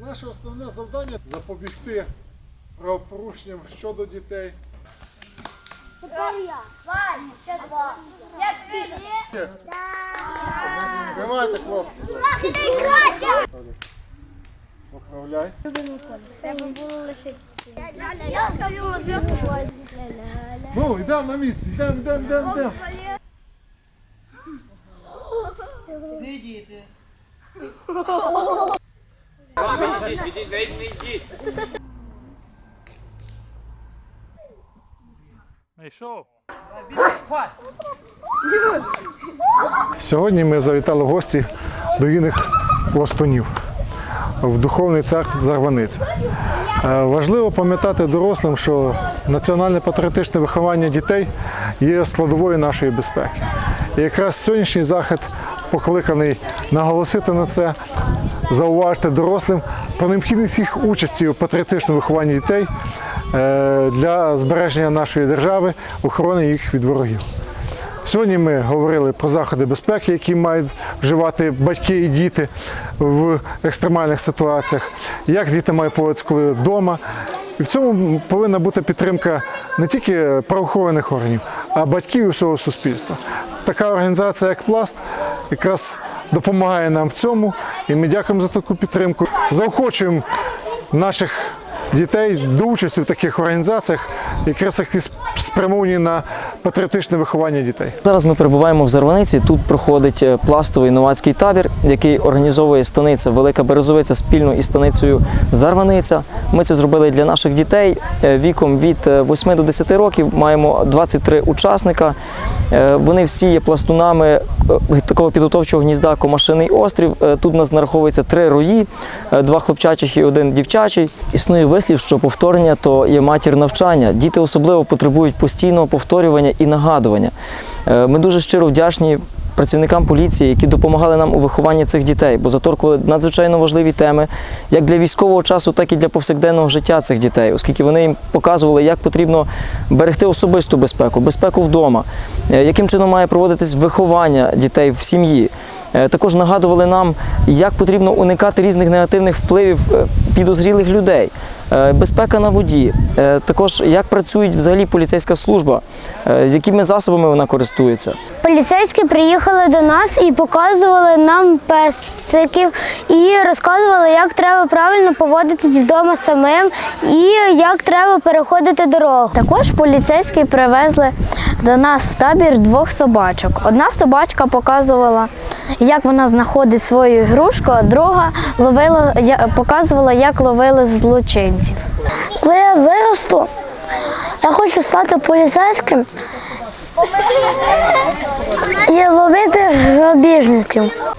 Наше основне завдання запобігти правопорушенням щодо дітей. Тепер я. Вань, ще два. Я три. Тримайте, хлопці. Поправляй. Треба було лишитися. Я скажу вже. Ну, йдемо на місці, йдемо, йдемо, йдемо, йдемо. Сидіти. Ідіть, не йдіть. Найшов. Сьогодні ми завітали в гості до юних пластунів в духовний центр Зарваниця. Е, Важливо пам'ятати дорослим, що національне патріотичне виховання дітей є складовою нашої безпеки. І якраз сьогоднішній захід покликаний наголосити на це, зауважити дорослим про необхідність їх участі у патріотичному вихованні дітей е, для збереження нашої держави, охорони їх від ворогів. Сьогодні ми говорили про заходи безпеки, які мають вживати батьки і діти в екстремальних ситуаціях, як діти мають поводитися, коли вдома. І в цьому повинна бути підтримка не тільки правоохоронних органів, а батьків і всього суспільства. Така організація, як Пласт, якраз допомагає нам в цьому, і ми дякуємо за таку підтримку. Заохочуємо наших дітей до участі в таких організаціях, якраз спрямовані на патріотичне виховання дітей. Зараз ми перебуваємо в Зарваниці. Тут проходить е, пластовий новацький табір, який організовує станиця Велика Березовиця спільно із станицею Зарваниця. Ми це зробили для наших дітей е, віком від е, 8 до 10 років. Маємо 23 учасника. Е, Вони всі є пластунами е, такого підготовчого гнізда Комашиний острів. Е, Тут у нас нараховується три рої, е, два хлопчачих і один дівчачий. Існує вислів, що повторення то є матір навчання. Діти особливо потребують постійного повторювання і нагадування. Е, Ми дуже щиро вдячні працівникам поліції, які допомагали нам у вихованні цих дітей, бо заторкували надзвичайно важливі теми як для військового часу, так і для повсякденного життя цих дітей, оскільки вони їм показували, як потрібно берегти особисту безпеку, безпеку вдома, е, яким чином має проводитись виховання дітей в сім'ї. Е, Також нагадували нам, як потрібно уникати різних негативних впливів підозрілих людей. Е, Безпека на воді, Е, також як працює взагалі поліцейська служба, е, якими засобами вона користується. Поліцейські приїхали до нас і показували нам песиків і розказували, як треба правильно поводитись вдома самим і як треба переходити дорогу. Також поліцейські привезли до нас в табір двох собачок. Одна собачка показувала, як вона знаходить свою ігрушку, а друга ловила, показувала, як ловили злочинців. Коли я виросту, я хочу стати поліцейським і ловити грабіжників.